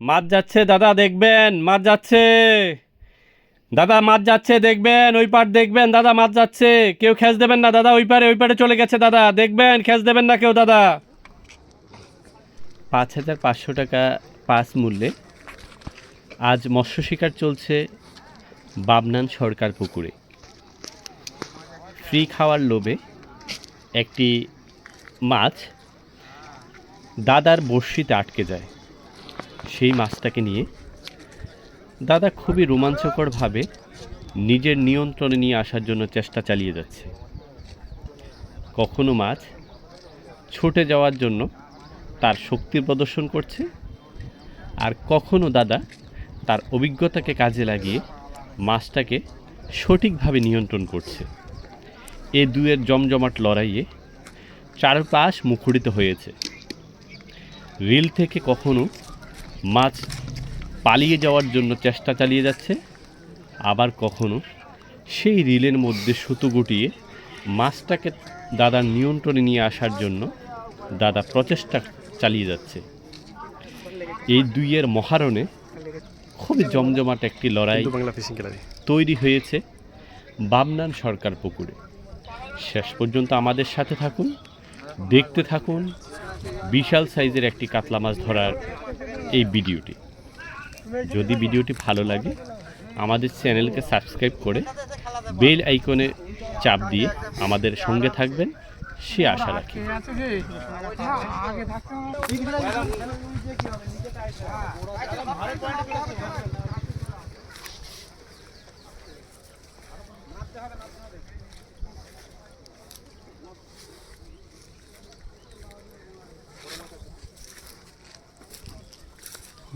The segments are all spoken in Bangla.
মাছ যাচ্ছে, দাদা দেখবেন, মাছ যাচ্ছে। দাদা, মাছ যাচ্ছে, দেখবেন, ওই পার দেখবেন, দাদা, মাছ যাচ্ছে। কেউ খেস দেবেন না, দাদা, ওই পারে ওই পারে চলে গেছে দাদা। দেখবেন, খেস দেবেন না কেউ, দাদা। পাঁচ হাজার পাঁচশো টাকা পাস মূল্যে আজ মৎস্য শিকার চলছে বাবনান সরকার পুকুরে। ফ্রি খাওয়ার লোভে একটি মাছ দাদার বড়শিতে আটকে যায়। সেই মাছটাকে নিয়ে দাদা খুবই রোমাঞ্চকরভাবে নিজের নিয়ন্ত্রণে নিয়ে আসার জন্য চেষ্টা চালিয়ে যাচ্ছে। কখনো মাছ ছুটে যাওয়ার জন্য তার শক্তির প্রদর্শন করছে আর কখনো দাদা তার অভিজ্ঞতাকে কাজে লাগিয়ে মাছটাকে সঠিকভাবে নিয়ন্ত্রণ করছে। এ দুয়ের জমজমাট লড়াইয়ে চারপাশ মুখরিত হয়েছে। রিল থেকে কখনো মাছ পালিয়ে যাওয়ার জন্য চেষ্টা চালিয়ে যাচ্ছে। আবার কখনো সেই রিলের মধ্যে সুতো গুটিয়ে মাছটাকে দাদার নিয়ন্ত্রণে নিয়ে আসার জন্য দাদা প্রচেষ্টা চালিয়ে যাচ্ছে। এই দুইয়ের মহারণে খুবই জমজমাট একটি লড়াই তৈরি হয়েছে বামনান সরকার পুকুরে। শেষ পর্যন্ত আমাদের সাথে থাকুন দেখতে থাকুন বিশাল সাইজের একটি কাতলা মাছ ধরার এই ভিডিওটি। যদি ভিডিওটি ভালো লাগে, আমাদের চ্যানেলকে সাবস্ক্রাইব করে বেল আইকনে চাপ দিয়ে আমাদের সঙ্গে থাকবেন, সে আশা রাখি।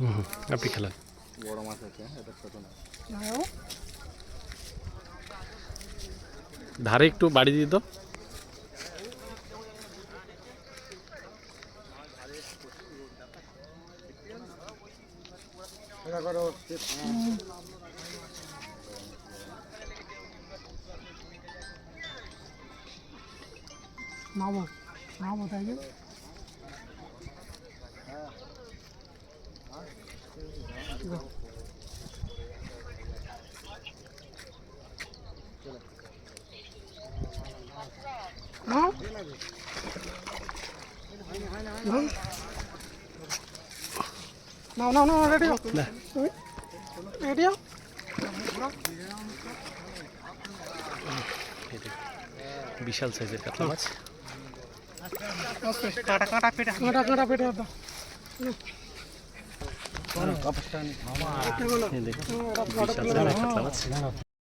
আছে যে আগে থাকতে আপনি খেলেন ধারে একটু বাড়ি দিয়ে দাও। নামো নামো তাই নাও নাও নাও রেডি রেডি বিশাল সাইজের কাতলা মাছ কাটা কাটা পেটা কাটা কাটা পেটা দাও এই